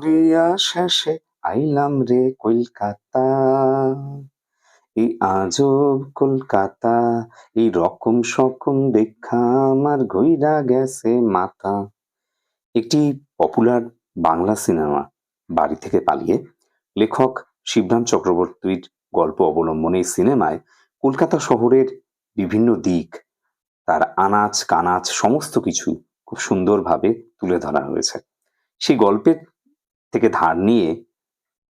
করিয়া শেষে আইলাম রে কলকাতা। এই আজব কলকাতা, এই রকম সকম দেখা আমার ঘুইরা গেছে মাথা। একটি পপুলার বাংলা সিনেমা বাড়ি থেকে পালিয়ে লেখক শিবরাম চক্রবর্তীর গল্প অবলম্বনে এই সিনেমায় কলকাতা শহরের বিভিন্ন দিক, তার আনাচ কানাচ সমস্ত কিছু খুব সুন্দরভাবে তুলে ধরা হয়েছে। সেই গল্পের থেকে ধার নিয়ে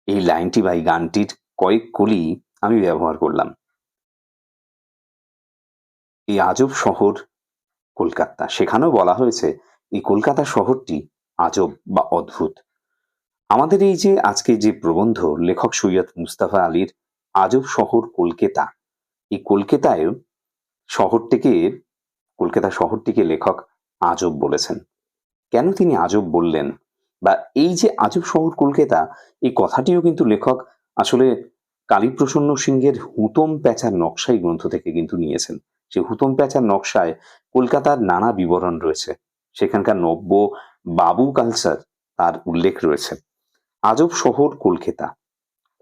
এই লাইনটি বা এই গানটির কয়েক কলি আমি ব্যবহার করলাম। এই আজব শহর কলকাতা। সেখানেও বলা হয়েছে, এই কলকাতা শহরটি আজব বা অদ্ভুত। আমাদের এই যে আজকে যে প্রবন্ধ, লেখক সৈয়দ মুস্তাফা আলীর আজব শহর কলকাতা, এই কলকাতায় শহরটিকে, কলকাতা শহরটিকে লেখক আজব বলেছেন। কেন তিনি আজব বললেন? বা এই যে আজব শহর কলকাতা, এই কথাটিও কিন্তু লেখক আসলে কালীপ্রসন্ন সিংহের হুতম প্যাঁচার নকশাই গ্রন্থ থেকে কিন্তু নিয়েছেন। সে হুতম প্যাঁচার নকশায় কলকাতার নানা বিবরণ রয়েছে। সেখানকার নব্য বাবু কালচার তার উল্লেখ রয়েছে। আজব শহর কলকাতা।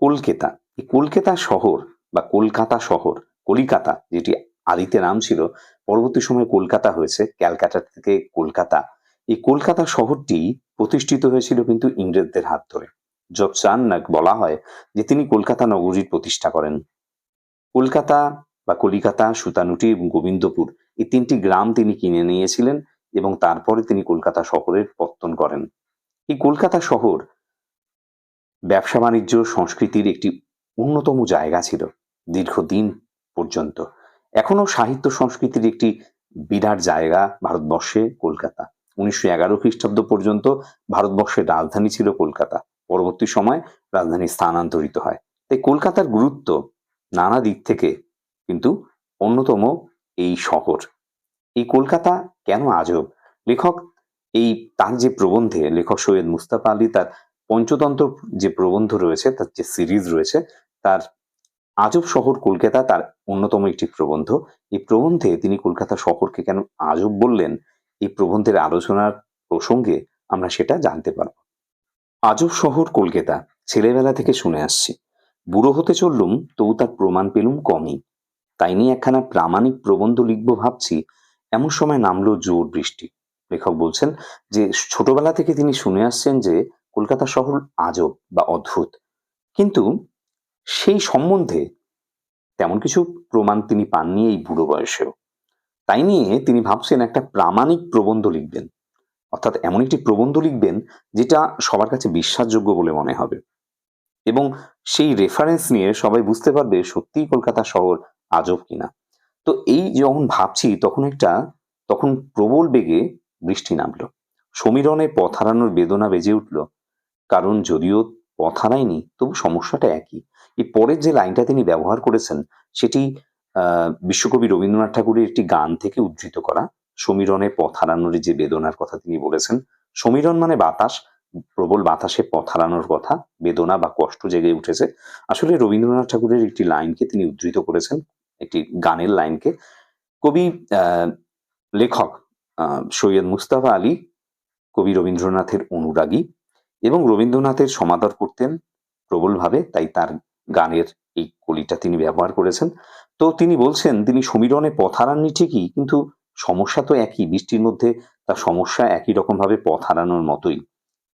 কলকাতা। এই কলকাতা শহর বা কলকাতা শহর, কলিকাতা যেটি আদিতে নাম ছিল, পরবর্তী সময় কলকাতা হয়েছে, ক্যালকাটা থেকে কলকাতা। এই কলকাতা শহরটি প্রতিষ্ঠিত হয়েছিল কিন্তু ইংরেজদের হাত ধরে। জব চান্নাক বলা হয় যে তিনি কলকাতা নগরীর প্রতিষ্ঠা করেন। কলকাতা বা কলিকাতা, সুতানুটি এবং গোবিন্দপুর এই তিনটি গ্রাম তিনি কিনে নিয়েছিলেন এবং তারপরে তিনি কলকাতা শহরের পত্তন করেন। এই কলকাতা শহর ব্যবসা বাণিজ্য, সংস্কৃতির একটি অন্যতম জায়গা ছিল দীর্ঘদিন পর্যন্ত। এখনও সাহিত্য সংস্কৃতির একটি বিরাট জায়গা ভারতবর্ষে কলকাতা। উনিশশো এগারো খ্রিস্টাব্দ পর্যন্ত ভারতবর্ষের রাজধানী ছিল কলকাতা। পরবর্তী সময় রাজধানী স্থানান্তরিত হয়। তাই কলকাতার গুরুত্ব নানা দিক থেকে কিন্তু অন্যতম এই শহর। এই কলকাতা কেন আজব? লেখক এই তার যে প্রবন্ধে, লেখক সৈয়দ মুস্তাফা আলী তার পঞ্চতন্ত্র যে প্রবন্ধ রয়েছে, তার যে সিরিজ রয়েছে, তার আজব শহর কলকাতা তার অন্যতম একটি প্রবন্ধ। এই প্রবন্ধে তিনি কলকাতা শহরকে কেন আজব বললেন? এই প্রবন্ধের আলোচনার প্রসঙ্গে আমরা সেটা জানতে পারব। আজব শহর কলকাতা, ছেলেবেলা থেকে শুনে আসছি। বুড়ো হতে চললুম, তবু তার প্রমাণ পেলুম কমই। তাই নিয়ে একখানা প্রামাণিক প্রবন্ধ লিখব ভাবছি, এমন সময় নামলো জোর বৃষ্টি। লেখক বলছেন যে, ছোটবেলা থেকে তিনি শুনে আসছেন যে, কলকাতা শহর আজব বা অদ্ভুত। কিন্তু সেই সম্বন্ধে তেমন কিছু প্রমাণ তিনি পাননি এই বুড়ো বয়সেও। তাই নিয়ে তিনি ভাবছেন একটা প্রামাণিক প্রবন্ধ লিখবেন। অর্থাৎ এমন একটি প্রবন্ধ লিখবেন যেটা সবার কাছে বিশ্বাসযোগ্য বলে মনে হবে। এবং সেই রেফারেন্স নিয়ে সবাই বুঝতে পারবে সত্যিই কলকাতা শহর আজব কিনা। তো এই যখন ভাবছি তখন একটা, তখন প্রবল বেগে বৃষ্টি নামলো। সমীরণে পথ হারানোর বেদনা বেজে উঠল। কারণ যদিও পথ হারায়নি, তবু সমস্যাটা একই। এই পরের যে লাইনটা তিনি ব্যবহার করেছেন, সেটি বিশ্বকবি রবীন্দ্রনাথ ঠাকুরের একটি গান থেকে উদ্ধৃত করা, সমীরণে পথ হারানোর যে বেদনার কথা তিনি বলেছেন, সমীরণ মানে বাতাস, প্রবল বাতাসে পথ হারানোর কথা, বেদনা বা কষ্ট জেগে উঠেছে। আসলে রবীন্দ্রনাথ ঠাকুরের একটি লাইনকে তিনি উদ্ধৃত করেছেন, একটি গানের লাইনকে। কবি লেখক সৈয়দ মুস্তাফা আলী, কবি রবীন্দ্রনাথের অনুরাগী এবং রবীন্দ্রনাথের সমাদর করতেন প্রবলভাবে, তাই তার গানের এই কলিটা তিনি ব্যবহার করেছেন। তো তিনি বলছেন, তিনি সমীরণে পথ হারাননি ঠিকই, কিন্তু সমস্যা তো একই। বৃষ্টির মধ্যে তার সমস্যা একই রকম ভাবে পথ হারানোর মতোই।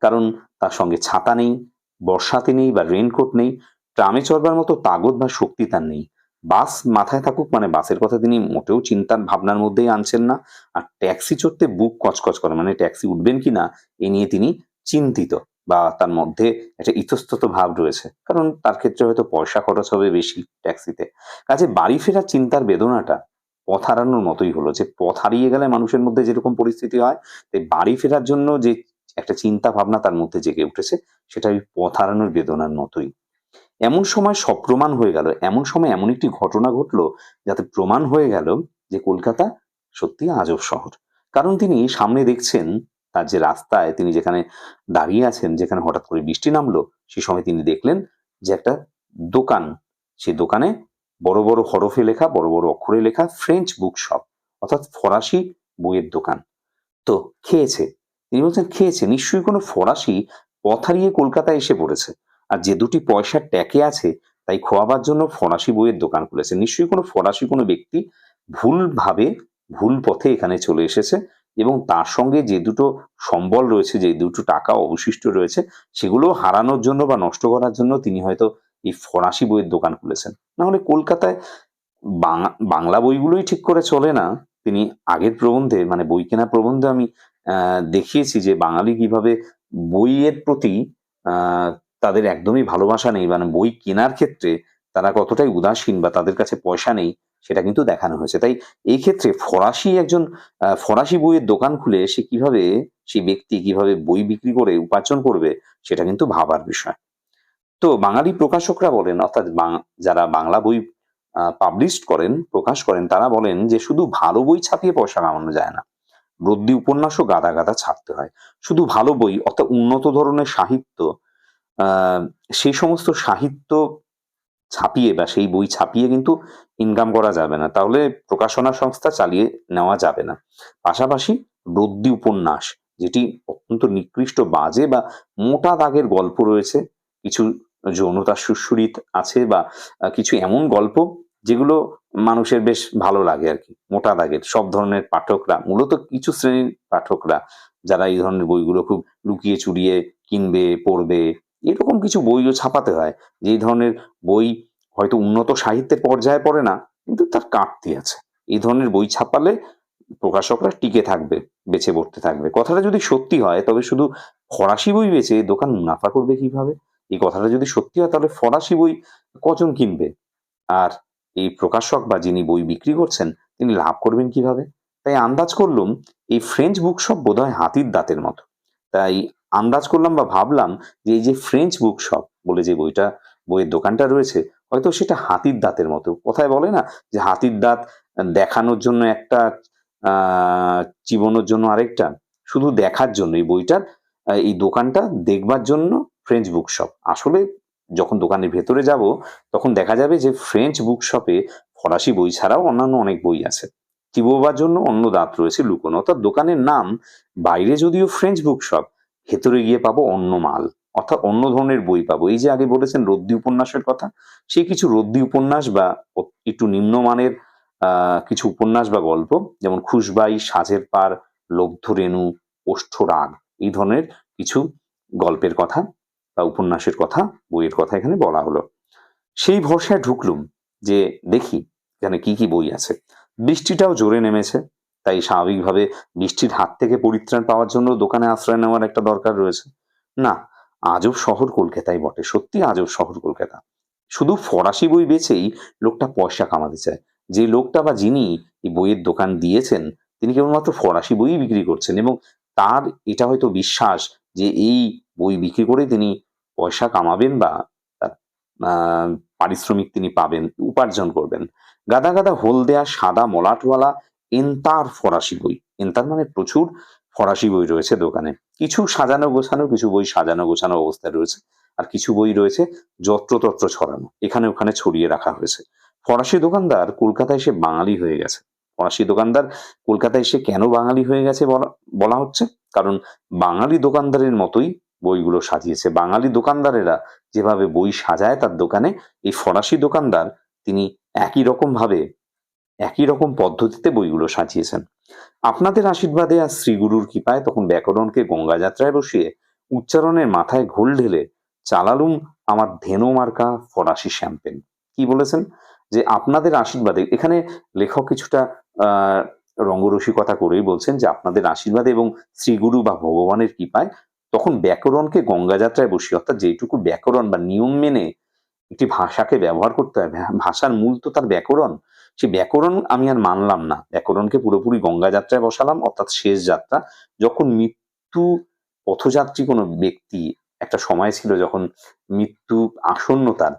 কারণ তার সঙ্গে ছাতা নেই, বর্ষাতে নেই বা রেনকোট নেই, ট্রামে চড়বার মতো তাগদ বা শক্তি তার নেই। বাস মাথায় থাকুক মানে বাসের কথা তিনি মোটেও চিন্তার ভাবনার মধ্যেই আনছেন না। আর ট্যাক্সি চড়তে বুক কচকচ করে মানে ট্যাক্সি উঠবেন কিনা, এ নিয়ে তিনি চিন্তিত। বা তার মধ্যে একটা ইতস্তত ভাব রয়েছে। কারণ তার ক্ষেত্রে হয়তো পয়সা খরচ হবে বেশি ট্যাক্সিতে। কাজে বাড়ি ফেরার চিন্তার বেদনাটা পথ হারানোর মতোই হলো যে, পথ হারিয়ে গেলে মানুষের মধ্যে যেরকম পরিস্থিতি হয়, তাই বাড়ি ফেরার জন্য যে একটা চিন্তা ভাবনা তার মধ্যে জেগে উঠেছে, সেটা ওই পথ হারানোর বেদনার মতোই। এমন সময় সব প্রমাণ হয়ে গেল, এমন সময় এমন একটি ঘটনা ঘটলো যাতে প্রমাণ হয়ে গেল যে কলকাতা সত্যি আজব শহর। কারণ তিনি সামনে দেখছেন তার যে রাস্তায় তিনি যেখানে দাঁড়িয়ে আছেন, যেখানে হঠাৎ করে বৃষ্টি নামলো, সে সময় তিনি দেখলেন যে একটা দোকান। সে দোকানে বড় বড় হরফে লেখা, বড় বড় অক্ষরে লেখা ফ্রেঞ্চ বুক শপ অর্থাৎ ফরাসি বইয়ের দোকান। তো খেয়েছে। তিনি বলছেন, খেয়েছে। নিশ্চয়ই কোনো ফরাসি পথ হারিয়ে কলকাতায় এসে পড়েছে। আর যে দুটি পয়সার ট্যাকে আছে, তাই খোয়াবার জন্য ফরাসি বইয়ের দোকান খুলেছে। নিশ্চয়ই কোনো ফরাসি কোনো ব্যক্তি ভুলভাবে, ভুল পথে এখানে চলে এসেছে। এবং তার সঙ্গে যে দুটো সম্বল রয়েছে, যে দুটো টাকা অবশিষ্ট রয়েছে সেগুলো হারানোর জন্য বা নষ্ট করার জন্য তিনি হয়তো এই ফরাসি বইয়ের দোকান খুলেছেন। না হলে কলকাতায় বাংলা বইগুলোই ঠিক করে চলে না। তিনি আগের প্রবন্ধে মানে বই কেনা প্রবন্ধে আমি দেখিয়েছি যে বাঙালি কীভাবে বইয়ের প্রতি তাদের একদমই ভালোবাসা নেই মানে বই কেনার ক্ষেত্রে তারা কতটাই উদাসীন বা তাদের কাছে পয়সা নেই সেটা কিন্তু দেখানো হয়েছে। তাই এই ক্ষেত্রে ফরাসি একজন ফরাসি বইয়ের দোকান খুলে সে কীভাবে, সেই ব্যক্তি কীভাবে বই বিক্রি করে উপার্জন করবে, সেটা কিন্তু ভাবার বিষয়। তো বাঙালি প্রকাশকরা বলেন, অর্থাৎ যারা বাংলা বই পাবলিশ করেন, প্রকাশ করেন, তারা বলেন যে শুধু ভালো বই ছাপিয়ে পয়সা কামানো যায় না। ব্রদ্দি উপন্যাসও গাদা গাদা ছাপতে হয়। শুধু ভালো বই, অর্থাৎ উন্নত ধরনের সাহিত্য সেই সমস্ত সাহিত্য ছাপিয়ে বা সেই বই ছাপিয়ে কিন্তু ইনকাম করা যাবে না। তাহলে প্রকাশনা সংস্থা চালিয়ে নেওয়া যাবে না। পাশাপাশি ব্রদ্দি উপন্যাস, যেটি অত্যন্ত নিকৃষ্ট বাজে বা মোটা দাগের গল্প রয়েছে, কিছু যৌনতা সুশ্রুরিত আছে বা কিছু এমন গল্প যেগুলো মানুষের বেশ ভালো লাগে আর কি, মোটা দাগের। সব ধরনের পাঠকরা, মূলত কিছু শ্রেণির পাঠকরা, যারা এই ধরনের বইগুলো খুব লুকিয়ে চুরিয়ে কিনবে, পড়বে এরকম কিছু বইও ছাপাতে হয়। যে ধরনের বই হয়তো উন্নত সাহিত্যের পর্যায়ে পড়ে না, কিন্তু তার কাটতি আছে। এই ধরনের বই ছাপালে প্রকাশকরা টিকে থাকবে বেঁচে পড়তে থাকবে। কথাটা যদি সত্যি হয়, তবে শুধু ফরাসি বই বেচে দোকান মুনাফা করবে কীভাবে? এই কথাটা যদি সত্যি হয়, তাহলে ফরাসি বই কজন কিনবে? আর এই প্রকাশক বা যিনি বই বিক্রি করছেন, তিনি লাভ করবেন কীভাবে? তাই আন্দাজ করলাম, এই ফ্রেঞ্চ বুক শপ বোধহয় হাতির দাঁতের মতো। তাই আন্দাজ করলাম বা ভাবলাম যে এই যে ফ্রেঞ্চ বুক শপ বলে যে বইটা, বইয়ের দোকানটা রয়েছে, হয়তো সেটা হাতির দাঁতের মতো। কোথায় বলে না যে হাতির দাঁত দেখানোর জন্য একটা আহ চিবনোর জন্য আরেকটা। শুধু দেখার জন্য এই বইটার এই দোকানটা দেখবার জন্য ফ্রেঞ্চ বুক শপ আসলে যখন দোকানের ভেতরে যাব, তখন দেখা যাবে যে ফ্রেঞ্চ বুক শপে ফরাসি বই ছাড়াও অন্যান্য অনেক বই আছে। চিবোবার জন্য অন্য দাঁত রয়েছে লুকোনো। অর্থাৎ দোকানের নাম বাইরে যদিও ফ্রেঞ্চ বুক শপ ভেতরে গিয়ে পাবো অন্য মাল, অর্থাৎ অন্য ধরনের বই পাবো। এই যে আগে বলেছেন রদ্দি উপন্যাসের কথা সেই কিছু রদ্দি উপন্যাস বা একটু নিম্নমানের কিছু উপন্যাস বা গল্প, যেমন খুশবাই, সাজের পার লব্ধ রেণু ওষ্ঠ রাগ এই ধরনের কিছু গল্পের কথা বা উপন্যাসের কথা, বইয়ের কথা এখানে বলা হলো। সেই ভরসায় ঢুকলুম যে দেখি এখানে কি কি বই আছে। বৃষ্টিটাও জোরে নেমেছে। তাই স্বাভাবিকভাবে বৃষ্টির হাত থেকে পরিত্রাণ পাওয়ার জন্য দোকানে আশ্রয় নেওয়ার একটা দরকার রয়েছে। না আজব শহর কলকাতায় বটে, সত্যি আজব শহর কলকাতা। শুধু ফরাসি বই বেচেই লোকটা পয়সা কামাতে চায়। যে লোকটা বা যিনি এই বইয়ের দোকান দিয়েছেন, তিনি কেবলমাত্র ফরাসি বই বিক্রি করছেন এবং তার এটা হয়তো বিশ্বাস যে এই বই বিক্রি করে তিনি পয়সা কামাবেন বা পারিশ্রমিক তিনি পাবেন, উপার্জন করবেন। গাদা গাদা হলদেয়া সাদা মলাটওয়ালা এন্তার ফরাসি বই। এন্তার মানে প্রচুর ফরাসি বই রয়েছে দোকানে। কিছু সাজানো গোছানো, কিছু বই সাজানো গোছানো অবস্থায় রয়েছে আর কিছু বই রয়েছে যত্রতত্র ছড়ানো। এখানে ওখানে ছড়িয়ে রাখা হয়েছে। ফরাসি দোকানদার কলকাতায় এসে বাঙালি হয়ে গেছে। ফরাসি দোকানদার কলকাতায় এসে কেন বাঙালি হয়ে গেছে বলা হচ্ছে? কারণ বাঙালি দোকানদারের মতোই বইগুলো সাজিয়েছে। বাঙালি দোকানদারেরা যেভাবে বই সাজায় তার দোকানে, এই ফরাসি দোকানদার তিনি একই রকম ভাবে একই রকম পদ্ধতিতে বইগুলো সাজিয়েছেন। আপনাদের আশীর্বাদে আর শ্রীগুরুর কৃপায় তখন ব্যাকরণকে গঙ্গা যাত্রায় বসিয়ে উচ্চারণের মাথায় ঘোল ঢেলে চালালুম আমার ধেনু মার্কা ফরাসি শ্যাম্পেন। কি বলেছেন? যে আপনাদের আশীর্বাদে, এখানে লেখক কিছুটা রঙ্গরসিকতা করেই বলছেন যে আপনাদের আশীর্বাদে এবং শ্রীগুরু বা ভগবানের কৃপায় তখন ব্যাকরণকে গঙ্গা যাত্রায় বসি অর্থাৎ যেটুকু ব্যাকরণ বা নিয়ম মেনে একটি ভাষাকে ব্যবহার করতে হয় ভাষার মূল তো তার ব্যাকরণ সে ব্যাকরণ আমি আর মানলাম না। ব্যাকরণকে পুরোপুরি গঙ্গা যাত্রায় বসালাম, অর্থাৎ শেষ যাত্রা। যখন মৃত্যু পথযাত্রী কোনো ব্যক্তি একটা সময় ছিল যখন মৃত্যু আসন্ন তার,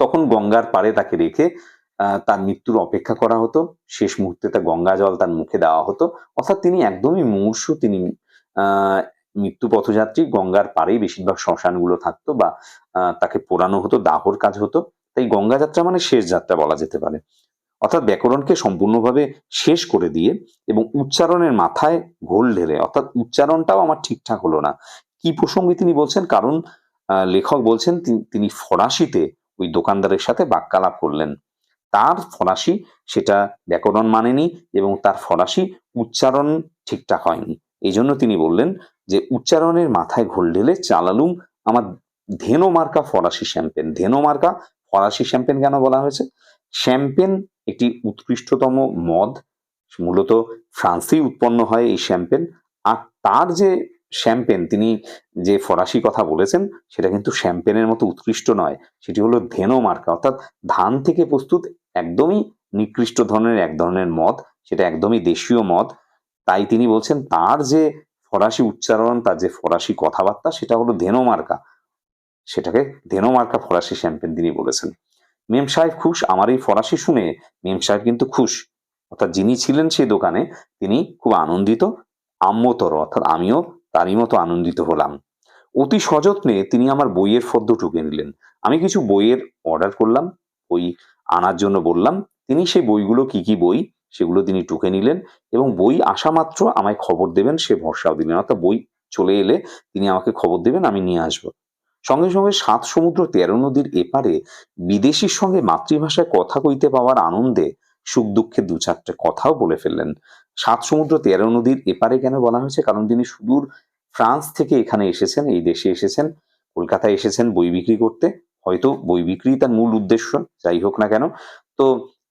তখন গঙ্গার পারে তাকে রেখে তার মৃত্যুর অপেক্ষা করা হতো। শেষ মুহূর্তে তার গঙ্গা জল তার মুখে দেওয়া হতো। অর্থাৎ তিনি একদমই মুমূর্ষু তিনি মৃত্যু পথযাত্রী। গঙ্গার পারেই বেশিরভাগ শ্মশানগুলো থাকতো বা তাকে পোড়ানো হতো, দাহর কাজ হতো। তাই গঙ্গা যাত্রা মানে শেষ যাত্রা বলা যেতে পারে। অর্থাৎ ব্যাকরণকে সম্পূর্ণভাবে শেষ করে দিয়ে এবং উচ্চারণের মাথায় ঘোল ঢেলে, অর্থাৎ উচ্চারণটাও আমার ঠিকঠাক হলো না। কি প্রসঙ্গে তিনি বলছেন? কারণ লেখক বলছেন তিনি- ফরাসিতে ওই দোকানদারের সাথে বাক্যালাপ করলেন। তার ফরাসি সেটা ব্যাকরণ মানেনি এবং তার ফরাসি উচ্চারণ ঠিকঠাক হয়নি। এই জন্য তিনি বললেন যে, উচ্চারণের মাথায় ঘোল ঢেলে চালালুম আমার ধেনো মার্কা ফরাসি শ্যাম্পেন। ধেনো মার্কা ফরাসি শ্যাম্পেন কেন বলা হয়েছে? শ্যাম্পেন একটি উৎকৃষ্টতম মদ। মূলত ফ্রান্সেই উৎপন্ন হয় এই শ্যাম্পেন। আর তার যে শ্যাম্পেন, তিনি যে ফরাসি কথা বলেছেন, সেটা কিন্তু শ্যাম্পেনের মতো উৎকৃষ্ট নয়। সেটি হলো ধেনো মার্কা অর্থাৎ ধান থেকে প্রস্তুত একদমই নিকৃষ্ট ধরনের এক ধরনের মদ, সেটা একদমই দেশীয় মদ। তাই তিনি বলছেন, তার যে ফরাসি উচ্চারণ, তার যে ফরাসি কথাবার্তা, সেটা হলো ধেনো মার্কা সেটাকে ধেনো মার্কা ফরাসি শ্যাম্পেন তিনি বলেছেন। মেম সাহেব খুশ, আমার এই ফরাসি শুনে মেম সাহেব কিন্তু খুশ। অর্থাৎ যিনি ছিলেন সেই দোকানে তিনি খুব আনন্দিত, আম্মতর, অর্থাৎ আমিও তারই মতো আনন্দিত হলাম। অতি সযত্নে তিনি আমার বইয়ের ফদ্দ টুকে নিলেন। আমি কিছু বইয়ের অর্ডার করলাম, বই আনার জন্য বললাম, তিনি সেই বইগুলো কি কি বই সেগুলো তিনি টুকে নিলেন এবং বই আসা মাত্র আমায় খবর দেবেন, সে ভরসাও দিলেন। অর্থাৎ বই চলে এলে তিনি আমাকে খবর দেবেন, আমি নিয়ে আসব। সঙ্গে সঙ্গে সাত সমুদ্র তেরো নদীর এপারে বিদেশির সঙ্গে মাতৃভাষায় কথা কইতে পাওয়ার আনন্দে সুখ দুঃখে দু চারটে কথাও বলে ফেললেন। সাত সমুদ্র তেরো নদীর এপারে কেন বলা হয়েছে? কারণ তিনি সুদূর ফ্রান্স থেকে এখানে এসেছেন, এই দেশে এসেছেন, কলকাতায় এসেছেন বই বিক্রি করতে। হয়তো বই বিক্রি তার মূল উদ্দেশ্য, যাই হোক না কেন। তো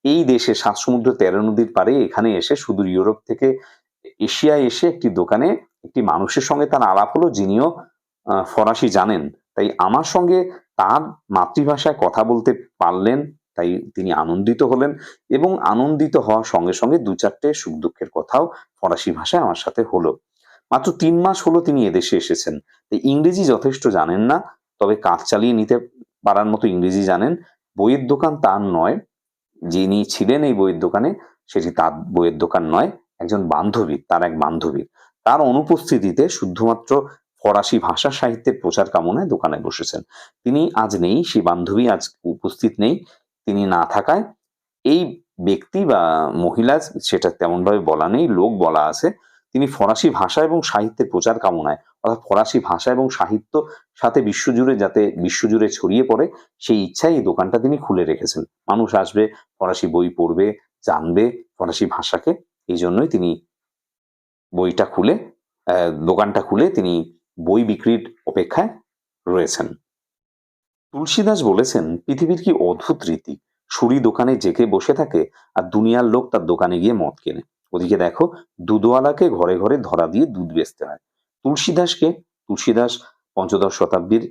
এই দেশে সাত সমুদ্র তেরো নদীর পারে এখানে এসে সুদূর ইউরোপ থেকে এশিয়ায় এসে একটি দোকানে একটি মানুষের সঙ্গে তার আলাপ হলো, যিনিও ফরাসি জানেন। তাই আমার সঙ্গে তার মাতৃভাষায় কথা বলতে পারলেন, তাই তিনি আনন্দিত হলেন এবং আনন্দিত হওয়ার সঙ্গে সঙ্গে দু চারটে সুখ দুঃখের কথাও ফরাসি ভাষায় আমার সাথে হলো। মাত্র তিন মাস হলো তিনি এদেশে এসেছেন। ইংরেজি যথেষ্ট জানেন না, তবে কাজ চালিয়ে নিতে পারার মতো ইংরেজি জানেন। বইয়ের দোকান তার নয়, যিনি ছিলেন এই বইয়ের দোকানে, সেটি তার বইয়ের দোকান নয়, একজন বান্ধবী, তার এক বান্ধবী। তার অনুপস্থিতিতে শুধুমাত্র ফরাসি ভাষা সাহিত্যের প্রচার কামনায় দোকানে বসেছেন। তিনি আজ নেই সেই বান্ধবী আজ উপস্থিত নেই, তিনি না থাকায় এই ব্যক্তি বা মহিলা, সেটা তেমনভাবে বলা নেই, লোক বলা আছে, তিনি ফরাসি ভাষা এবং সাহিত্যের প্রচার কামনায়, অর্থাৎ ফরাসি ভাষা এবং সাহিত্য সাথে বিশ্বজুড়ে যাতে বিশ্বজুড়ে ছড়িয়ে পড়ে, সেই ইচ্ছায় এই দোকানটা তিনি খুলে রেখেছেন। মানুষ আসবে, ফরাসি বই পড়বে, জানবে ফরাসি ভাষাকে, এই জন্যই তিনি বইটা খুলে দোকানটা খুলে তিনি বই বিক্রির অপেক্ষায় রয়েছেন। তুলসীদাস বলেছেন, পৃথিবীর কি অদ্ভুত রীতি। সুরি দোকানে জেকে বসে থাকে আর দুনিয়ার লোক তার দোকানে গিয়ে মদ কেনে। ওদিকে দেখো, দুধওয়ালাকে ঘরে ঘরে ধরা দিয়ে দুধ বেচতে হয়। তুলসীদাসকে, তুলসীদাস পঞ্চদশ শতাব্দীর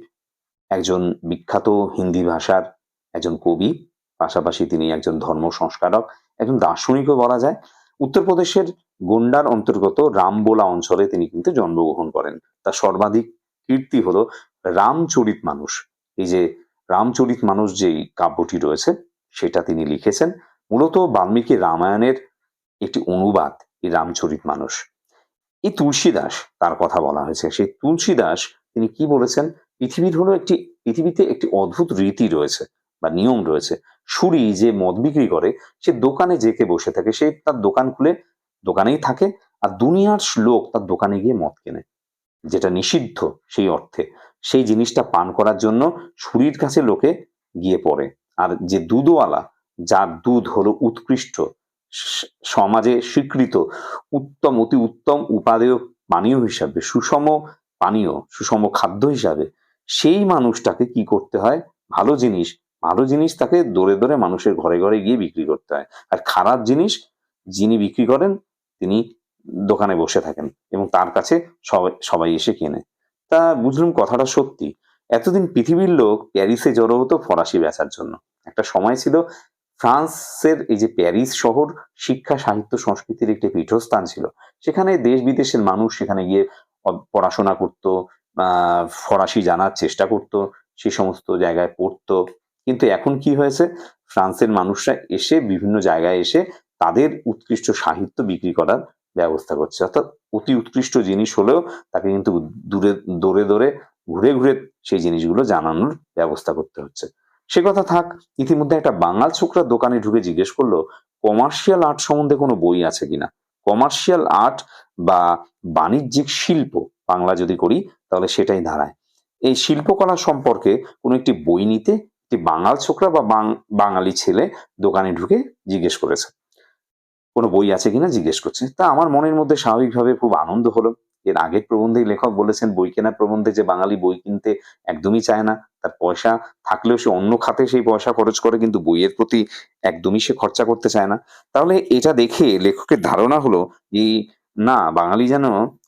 একজন বিখ্যাত হিন্দি ভাষার একজন কবি, পাশাপাশি তিনি একজন ধর্ম সংস্কারক, একজন দার্শনিকও বলা যায়। উত্তরপ্রদেশের গোন্ডার অন্তর্গত রামবোলা অঞ্চলে তিনি কিন্তু জন্মগ্রহণ করেন। তার সর্বাধিক কীর্তি হলো রামচরিত মানুষ। এই যে রামচরিত মানুষ যেই কাব্যটি রয়েছে, সেটা তিনি লিখেছেন। মূলত বাল্মীকি রামায়ণের একটি অনুবাদ, এই রামচরিত মানুষ। এই তুলসীদাস, তার কথা বলা হয়েছে, সেই তুলসীদাস তিনি কি বলেছেন? পৃথিবীর হলো একটি, পৃথিবীতে একটি অদ্ভুত রীতি রয়েছে বা নিয়ম রয়েছে। সুরি যে মদ বিক্রি করে, সে দোকানে জেকে বসে থাকে, সে তার দোকান খুলে দোকানেই থাকে আর দুনিয়ার লোক তার দোকানে গিয়ে মদ কেনে। যেটা নিষিদ্ধ সেই অর্থে। সেই জিনিসটা পান করার জন্য সুরির কাছে লোকে গিয়ে পড়ে। আর যে দুধওয়ালা, যার দুধ হলো উৎকৃষ্ট সমাজে স্বীকৃত, উত্তম, অতি উত্তম উপাদেয় পানীয় হিসাবে, সুষম পানীয়, সুষম খাদ্য হিসাবে, সেই মানুষটাকে কি করতে হয়? ভালো জিনিস ভালো জিনিস তাকে দৌড়ে দৌড়ে মানুষের ঘরে ঘরে গিয়ে বিক্রি করতে হয়। আর খারাপ জিনিস যিনি বিক্রি করেন, তিনি দোকানে বসে থাকেন এবং তার কাছে সবাই সবাই এসে কেনে। তা বুঝলুম কথাটা সত্যি। এতদিন পৃথিবীর লোক প্যারিসে জড়ো হতো ফরাসি বেচার জন্য। একটা সময় ছিল ফ্রান্সের এই যে প্যারিস শহর, শিক্ষা, সাহিত্য, সংস্কৃতির একটি পীঠস্থান ছিল। সেখানে দেশ বিদেশের মানুষ সেখানে গিয়ে পড়াশোনা করত ফরাসি জানার চেষ্টা করত, সে সমস্ত জায়গায় পড়তো। কিন্তু এখন কি হয়েছে? ফ্রান্সের মানুষরা এসে বিভিন্ন জায়গায় এসে তাদের উৎকৃষ্ট সাহিত্য বিক্রি করার ব্যবস্থা করছে। অর্থাৎ অতি উৎকৃষ্ট জিনিস হলেও তাকে কিন্তু দূরে, দৌড়ে দৌড়ে, ঘুরে ঘুরে সেই জিনিসগুলো জানানোর ব্যবস্থা করতে হচ্ছে। সে কথা থাক, ইতিমধ্যে একটা বাঙাল ছোকরা দোকানে ঢুকে জিজ্ঞেস করল, কমার্শিয়াল আর্ট সম্বন্ধে কোনো বই আছে কিনা? কমার্শিয়াল আর্ট বা বাণিজ্যিক শিল্প, বাংলা যদি করি, তাহলে সেটাই দাঁড়ায় এই শিল্পকলা সম্পর্কে কোনো একটি বই নিতে একটি বাঙাল ছোকরা বা বাঙালি ছেলে দোকানে ঢুকে জিজ্ঞেস করেছে। কোনো বই আছে কিনা? জিজ্ঞেস করছে। তা আমার মনের মধ্যে স্বাভাবিকভাবে খুব আনন্দ হলো। এর আগের প্রবন্ধেই লেখক বলেছেন, বই কেনা প্রবন্ধে যে বাঙালি বই কিনতে একদমই চায় না, তার পয়সা থাকলেও সে অন্য খাতে সেই পয়সা খরচ করে, কিন্তু বইয়ের প্রতি একদমই সে খরচা করতে চায় না। তাহলে এটা দেখে লেখকের ধারণা হলো যে, না, বাঙালি যেন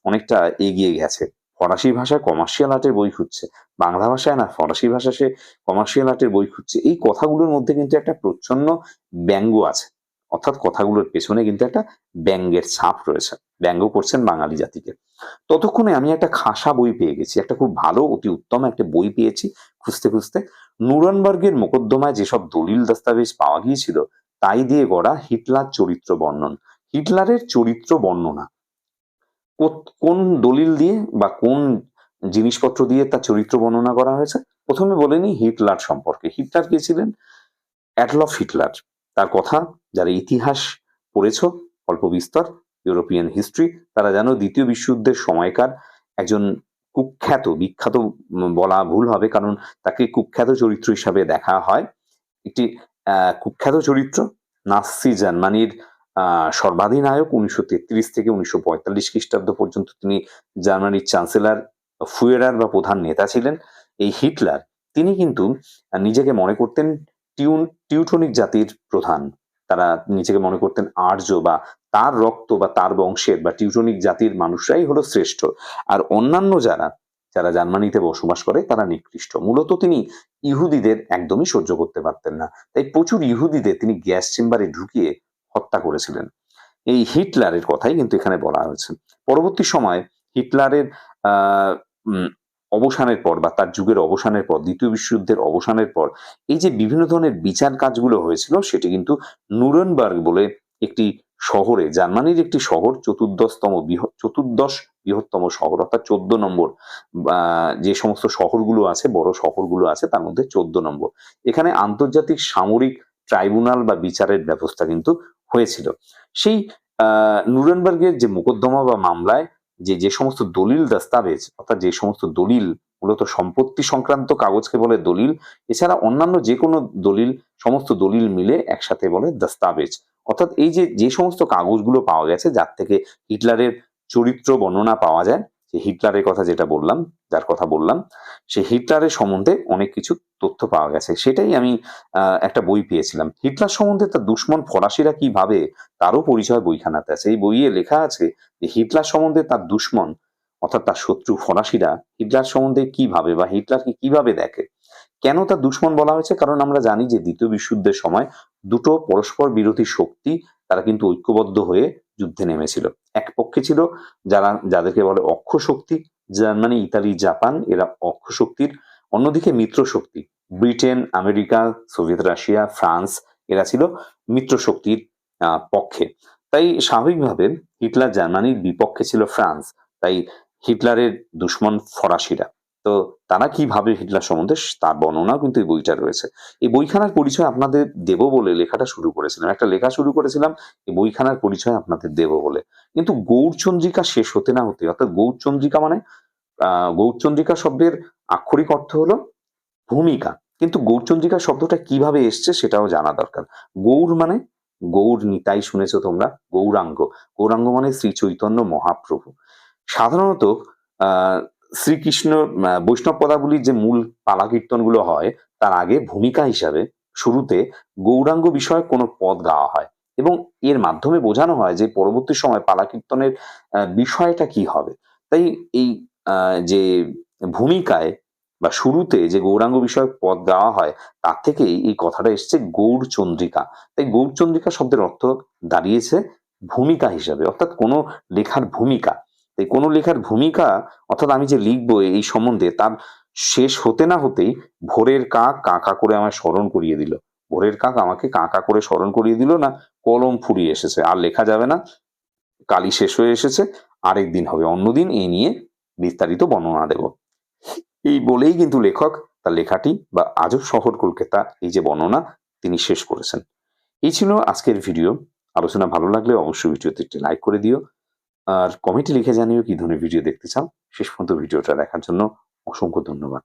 অনেকটা এগিয়ে গেছে। ফরাসি ভাষায় কমার্শিয়াল আর্টের বই খুঁজছে। বাংলা ভাষায় না, ফরাসি ভাষা সে কমার্শিয়াল আর্টের বই খুঁজছে। এই কথাগুলোর মধ্যে কিন্তু একটা প্রচ্ছন্ন ব্যঙ্গ আছে। অর্থাৎ কথাগুলোর পেছনে কিন্তু একটা ব্যঙ্গের ছাপ রয়েছে। ব্যঙ্গ করছেন বাঙালি জাতিকে। ততক্ষণে আমি একটা খাসা বই পেয়ে গেছি। একটা খুব ভালো, অতি উত্তম একটা বই পেয়েছি খুঁজতে খুঁজতে। নুরনবার্গের মোকদ্দমায় যেসব দলিল দস্তাবেজ পাওয়া গিয়েছিল, তাই দিয়ে গড়া হিটলার চরিত্র বর্ণন। হিটলারের চরিত্র বর্ণনা। কোন দলিল দিয়ে বা কোন জিনিসপত্র দিয়ে তার চরিত্র বর্ণনা করা হয়েছে? প্রথমে বলে নি হিটলার সম্পর্কে। হিটলার কে ছিলেন? Adolf Hitler. তার কথা, যারা ইতিহাস পড়েছ, অল্প বিস্তর, ইউরোপিয়ান হিস্ট্রি, তারা জানো দ্বিতীয় বিশ্বযুদ্ধের সময়কার একজন কুখ্যাত, বিখ্যাত বলা ভুল হবে কারণ তাকে কুখ্যাত চরিত্র হিসাবে দেখা হয়। একটি কুখ্যাত চরিত্র নাসি জার্মানির সর্বাধিনায়ক উনিশশো তেত্রিশ থেকে উনিশশো পঁয়তাল্লিশ খ্রিস্টাব্দ পর্যন্ত তিনি জার্মানির চ্যান্সেলর ফুয়েরার বা প্রধান নেতা ছিলেন। এই হিটলার, তিনি কিন্তু নিজেকে মনে করতেন টিউন, টিউটনিক জাতির প্রধান। তারা নিজেকে মনে করতেন আর্য বা তার রক্ত বা তার বংশের বা টিউটনিক জাতির মানুষরাই হলো শ্রেষ্ঠ। আর অন্যান্য যারা যারা জার্মানিতে বসবাস করে, তারা নিকৃষ্ট। মূলত তিনি ইহুদিদের একদমই সহ্য করতে পারতেন না। তাই প্রচুর ইহুদিদের তিনি গ্যাস চেম্বারে ঢুকিয়ে হত্যা করেছিলেন। এই হিটলারের কথাই কিন্তু এখানে বলা হয়েছে। পরবর্তী সময় হিটলারের অবসানের পর বা তার যুগের অবসানের পর, দ্বিতীয় বিশ্বযুদ্ধের অবসানের পর এই যে বিভিন্ন ধরনের বিচার কাজগুলো হয়েছিল, সেটি কিন্তু নুরেনবার্গ বলে একটি শহরে, জার্মানির একটি শহর, চতুর্দশতম বৃহৎ চতুর্দশ বৃহত্তম শহর, অর্থাৎ চোদ্দ নম্বর যে সমস্ত শহরগুলো আছে, বড় শহরগুলো আছে, তার মধ্যে চোদ্দ নম্বর। এখানে আন্তর্জাতিক সামরিক ট্রাইব্যুনাল বা বিচারের ব্যবস্থা কিন্তু হয়েছিল। সেই নুরেনবার্গের যে মোকদ্দমা বা মামলায় যে যে সমস্ত দলিল দস্তাবেজ, অর্থাৎ যে সমস্ত দলিল, মূলত সম্পত্তি সংক্রান্ত কাগজকে বলে দলিল, এছাড়া অন্যান্য যে কোনো দলিল, সমস্ত দলিল মিলে একসাথে বলে দস্তাবেজ। অর্থাৎ এই যে যে সমস্ত কাগজগুলো পাওয়া গেছে, যার থেকে হিটলারের চরিত্র বর্ণনা পাওয়া যায় হিটলারের কথা যেটা বললাম, যার কথা বললাম সেই হিটলারের সম্বন্ধে অনেক কিছু তথ্য পাওয়া গেছে। সেটাই আমি একটা বই পেয়েছিলাম। হিটলার সম্বন্ধে তার দুশ্মন ফরাসিরা কি ভাবে তারও পরিচয় বইখানাতে আছে? এই বইয়ে লেখা আছে যে হিটলার সম্বন্ধে তার দুশ্মন, অর্থাৎ তার শত্রু ফরাসিরা, হিটলার সম্বন্ধে কি ভাবে বা হিটলারকে কীভাবে দেখে? কেন তার দুশ্মন বলা হয়েছে? কারণ আমরা জানি যে দ্বিতীয় বিশ্বযুদ্ধের সময় দুটো পরস্পর বিরোধী শক্তি তারা কিন্তু ঐক্যবদ্ধ হয়ে যুদ্ধে নেমেছিল। এক পক্ষে ছিল, যারা, যাদেরকে বলে অক্ষ শক্তি জার্মানি ইতালি, জাপান, এরা অক্ষ শক্তির। অন্যদিকে মিত্র শক্তি, Britain, America, Soviet Russia, France, এরা ছিল মিত্র শক্তির পক্ষে। তাই স্বাভাবিকভাবে হিটলার জার্মানির বিপক্ষে ছিল ফ্রান্স। তাই হিটলারের দুশ্মন ফরাসিরা। তো তারা কি ভাবে হিটলার সম্বন্ধে? তার বর্ণনা কিন্তু এই বইটা রয়েছে। এই বইখানার পরিচয় আপনাদের দেব বলে লেখাটা শুরু করেছিলাম। একটা লেখা শুরু করেছিলাম, এই বইখানার পরিচয় আপনাদের দেব বলে। কিন্তু গৌরচন্দ্রিকা শেষ হতে না হতে অর্থাৎ গৌরচন্দ্রিকা মানে আহ গৌরচন্দ্রিকা শব্দের আক্ষরিক অর্থ হলো ভূমিকা। কিন্তু গৌরচন্দ্রিকা শব্দটা কীভাবে এসছে সেটাও জানা দরকার। গৌর মানে গৌর নিতাই শুনেছো তোমরা, গৌরাঙ্গ। গৌরাঙ্গ মানে শ্রী চৈতন্য মহাপ্রভু। সাধারণত শ্রীকৃষ্ণ বৈষ্ণব পদাবলীর যে মূল পালা কীর্তনগুলো হয়, তার আগে ভূমিকা হিসাবে শুরুতে গৌরাঙ্গ বিষয়ে কোনো পদ গাওয়া হয় এবং এর মাধ্যমে বোঝানো হয় যে পরবর্তী সময় পালা কীর্তনের বিষয়টা কি হবে। তাই এই যে ভূমিকায় বা শুরুতে যে গৌরাঙ্গ বিষয়ক পদ দেওয়া হয়, তার থেকেই এই কথাটা এসছে গৌরচন্দ্রিকা। তাই গৌরচন্দ্রিকা শব্দের অর্থ দাঁড়িয়েছে ভূমিকা হিসাবে, অর্থাৎ কোনো লেখার ভূমিকা। তাই কোনো লেখার ভূমিকা অর্থাৎ আমি যে লিখব এই সম্বন্ধে তার শেষ হতে না হতেই ভোরের কাক কাকা করে আমায় স্মরণ করিয়ে দিল। ভোরের কাক আমাকে কাকা করে স্মরণ করিয়ে দিল না, কলম ফুরিয়ে এসেছে। আর লেখা যাবে না কালি শেষ হয়ে এসেছে, আরেক দিন হবে অন্যদিন এই নিয়ে বিস্তারিত বর্ণনা দেব। এই বলেই কিন্তু লেখক তার লেখাটি বা আজব শহর কলকাতা এই যে বর্ণনা তিনি শেষ করেছেন। এই ছিল আজকের ভিডিও। আলোচনা ভালো লাগলে অবশ্যই ভিডিওতে একটি লাইক করে দিও। আর কমেন্টে লিখে জানিও কি ধরনের ভিডিও দেখতে চাও। শেষ পর্যন্ত ভিডিওটা দেখার জন্য অসংখ্য ধন্যবাদ।